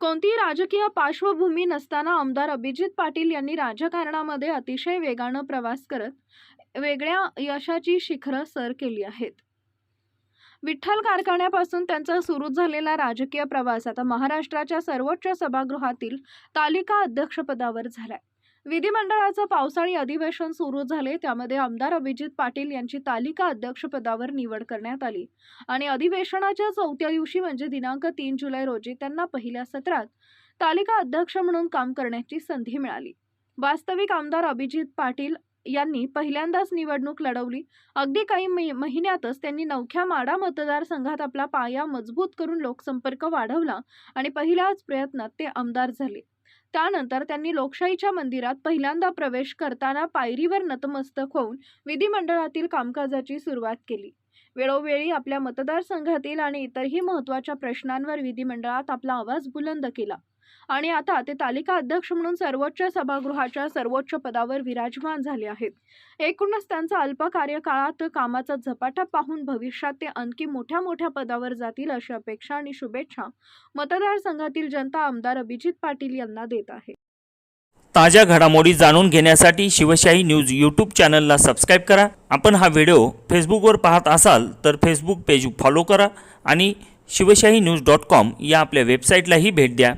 कोणतीही राजकीय पार्श्वभूमी नसताना आमदार अभिजित पाटील यांनी राजकारणामध्ये अतिशय वेगानं प्रवास करत वेगळ्या यशाची शिखरं सर केली आहेत. विठ्ठल कारखान्यापासून त्यांचा सुरू झालेला राजकीय प्रवास आता महाराष्ट्राच्या सर्वोच्च सभागृहातील तालिका अध्यक्षपदावर झालाय. विधिमंडळाचं पावसाळी अधिवेशन सुरू झाले त्यामध्ये आमदार अभिजित पाटील यांची तालिका अध्यक्षपदावर निवड करण्यात आली. आणि अधिवेशनाच्या चौथ्या दिवशी म्हणजे दिनांक तीन जुलै रोजी त्यांना पहिल्या सत्रात तालिका अध्यक्ष म्हणून काम करण्याची संधी मिळाली. वास्तविक आमदार अभिजित पाटील यांनी पहिल्यांदाच निवडणूक लढवली. अगदी काही महिन्यातच त्यांनी नवख्या माडा मतदारसंघात आपला पाया मजबूत करून लोकसंपर्क वाढवला आणि पहिल्याच प्रयत्नात ते आमदार झाले. त्यानंतर त्यांनी लोकशाहीच्या मंदिरात पहिल्यांदा प्रवेश करताना पायरीवर नतमस्तक होऊन विधिमंडळातील कामकाजाची सुरुवात केली. वेळोवेळी आपल्या मतदारसंघातील आणि इतरही महत्त्वाच्या प्रश्नांवर विधिमंडळात आपला आवाज बुलंद केला. आणि आता ते तालिका अध्यक्ष म्हणून सर्वोच्च सभागृहाच्या सर्वोच्च पदावर विराजमान झाले आहेत. एकूणच त्यांचा अल्प कार्यकाळात कामाचा झपाटा पाहून भविष्यात ते आणखी मोठ्या मोठ्या पदावर जातील अशी अपेक्षा आणि शुभेच्छा मतदारसंघातील जनता आमदार अभिजित पाटील यांना देत आहे. ताज्या घडामोडी जाणून घेण्यासाठी शिवशाही न्यूज यूट्यूब चॅनलला सबस्क्राईब करा. आपण हा व्हिडिओ फेसबुकवर पाहत असाल तर फेसबुक पेज फॉलो करा आणि शिवशाही न्यूज डॉट कॉम या आपल्या वेबसाईटलाही भेट द्या.